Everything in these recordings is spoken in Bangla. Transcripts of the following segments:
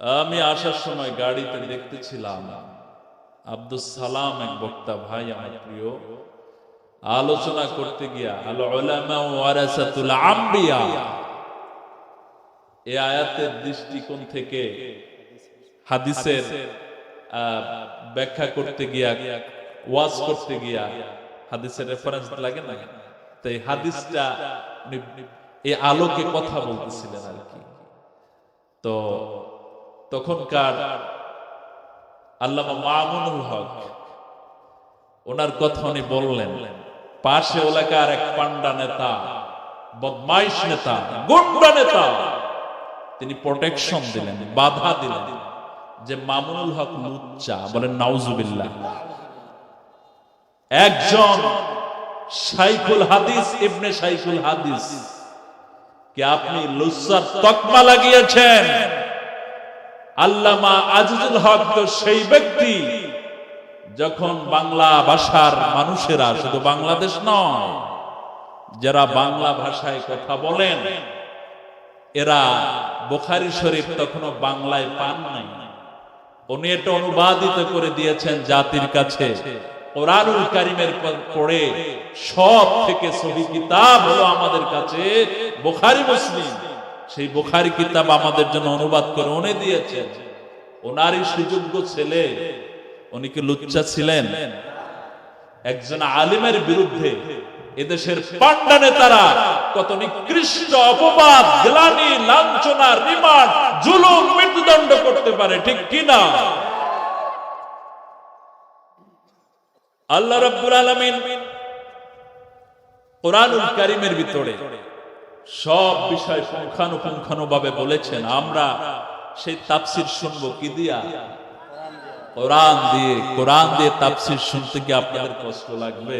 আমি আসার সময় গাড়িতে দেখতেছিলাম আব্দুল সালাম এক বক্তা, ভাই আমার প্রিয়। আলোচনা করতে গিয়া, আল ওয়ারাসাতুল আম্বিয়া এই আয়াতের দৃষ্টিকোণ থেকে হাদিসের ব্যাখ্যা করতে গিয়া, ওয়াজ করতে গিয়া হাদিসের রেফারেন্স লাগে না? তো এই হাদিসটা এই আলোকে কথা বলতেছিলেন আর কি। তো তখনকার আল্লামা মামুনুল হক, ওনার কথা উনি বললেন, পাশে এলাকার এক পান্ডা নেতা, বদমাইশ নেতা, গুন্ডা নেতা, তিনি প্রোটেকশন দিলেন, বাধা দিলেন, যে মামুনুল হক লুচ্চা, বলেন, নাউজুবিল্লাহ। একজন সাইফুল হাদিস, ইবনে সাইফুল হাদিস, কে আপনি লুচ্চার তকমা লাগিয়েছেন? আল্লামা আজিজুল হক তো সেই ব্যক্তি যখন বাংলা ভাষার মানুষেরা, শুধু বাংলাদেশ নয়, যারা বাংলা ভাষায় কথা বলেন, এরা বোখারি শরীফ তখনও বাংলায় পান নাই। উনি এটা অনুবাদিত করে দিয়েছেন জাতির কাছে। কোরআনুল কারিমের পড়ে সব থেকে সহি কিতাব হলো আমাদের কাছে বোখারি মুসলিম। সেই বোখারি কিতাব আমাদের জন্য অনুবাদ করে উনি দিয়েছেন। ওনারই সুযোগ্য ছেলে, উনি কি লুচ্চা ছিলেন? একজন আলিমের বিরুদ্ধে এদেশের পান্ডা নেতারা কত নিকৃষ্ট অপবাদ, গ্লানি, লাঞ্ছনা, রিমান্ড, জুলুম, মৃত্যুদণ্ড করতে পারে, ঠিক কিনা? আল্লাহ রাব্বুল আলামিন কোরআনুল কারীমের ভিতরে সব বিষয় পুঙ্খানুপুঙ্খানু ভাবে বলেছেন। আমরা সেই তাফসীর শুনব কি দিয়া? কোরআন দিয়ে কোরআন দিয়ে তাফসীর শুনতে কি আপনাদের কষ্ট লাগবে?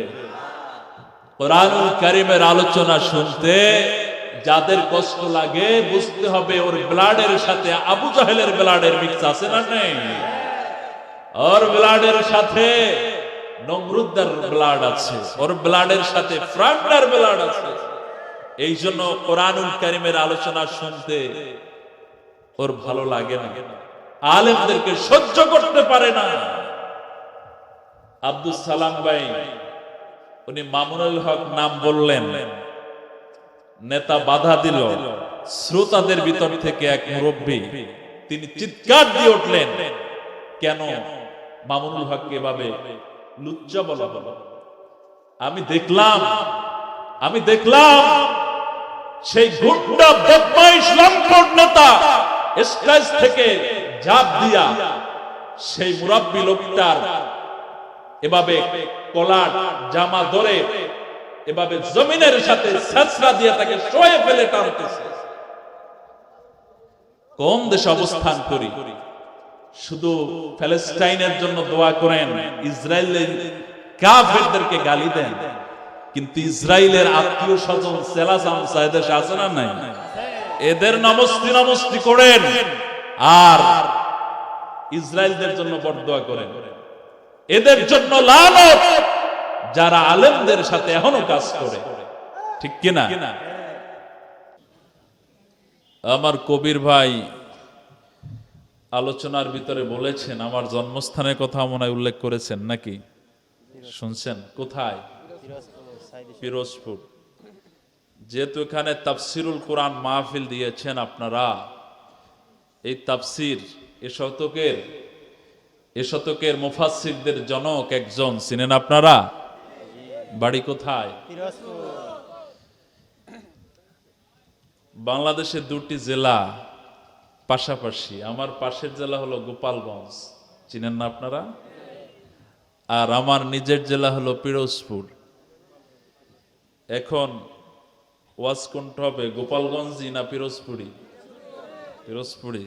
কোরআনুল কারিমের আলোচনা শুনতে যাদের কষ্ট লাগে, বুঝতে হবে ওর ব্লাডের সাথে আবু জাহেলের ব্লাডের মিক্স আছে না নেই? ওর ব্লাডের সাথে নমরুদ্দার ব্লাড আছে, ওর ব্লাডের সাথে ফ্রান্ডার ব্লাড আছে। এই জন্য কোরআনুল কারিমের আলোচনা শুনতে ওর ভালো লাগে না। আলেমদেরকে সহ্য করতে পারে না। আব্দুল সালাম ভাই, উনি মামুনুল হক নাম বললেন। নেতা বাধা দিল। শ্রোতাদের ভিতর থেকে এক মুরব্বী, তিনি চিৎকার দিয়ে উঠলেন, কেন মামুনুল হককে এভাবে লুচ্চা বলা হলো আমি দেখলাম আমি দেখলাম সেই গুন্ডা বদমাইশ লম্পট নেতা স্টেজ থেকে ঝাঁপ দিয়া সেই মুরাব্বী লোকটার এভাবে কলার জামা ধরে এভাবে জমিনের সাথে ছেঁচড়া দিয়ে তাকে শোয়ে ফেলে টানতেছে। কোন দেশে অবস্থান করি? শুধু প্যালেস্টাইনের জন্য দোয়া করেন, ইসরায়েলের কাফেরদেরকে গালি দেন। কিন্তু ইসরায়েলের আত্মীয় স্বজন সেলাসাম সাহেদেশ আছে না নাই? এদের নমস্তি নমস্তি করেন। আর ইসরায়েলদের জন্য বরদোয়া করেন। এদের জন্য লানত। যারা আলেমদের সাথে এখনও কাজ করে। ঠিক কিনা? আমার কবির ভাই আলোচনার ভিতরে বলেছেন, আমার জন্মস্থানের কথা মনে উল্লেখ করেছেন নাকি? শুনছেন? কোথায়? পিরোজপুর। যেহেতু এখানে তাফসিরুল কোরআন মাহফিল দিয়েছেন আপনারা, এই তাফসির এ শতকের এ শতকের মুফাসসিরদের জনক একজন, চিনেন আপনারা? বাড়ি কোথায়? বাংলাদেশের দুটি জেলা পাশাপাশি, আমার পাশের জেলা হলো গোপালগঞ্জ, চিনেন না আপনারা? আর আমার নিজের জেলা হলো পিরোজপুর। এখন ওয়াজ কোনটা হবে? গোপালগঞ্জই না পিরোজপুরি পিরোজপুরি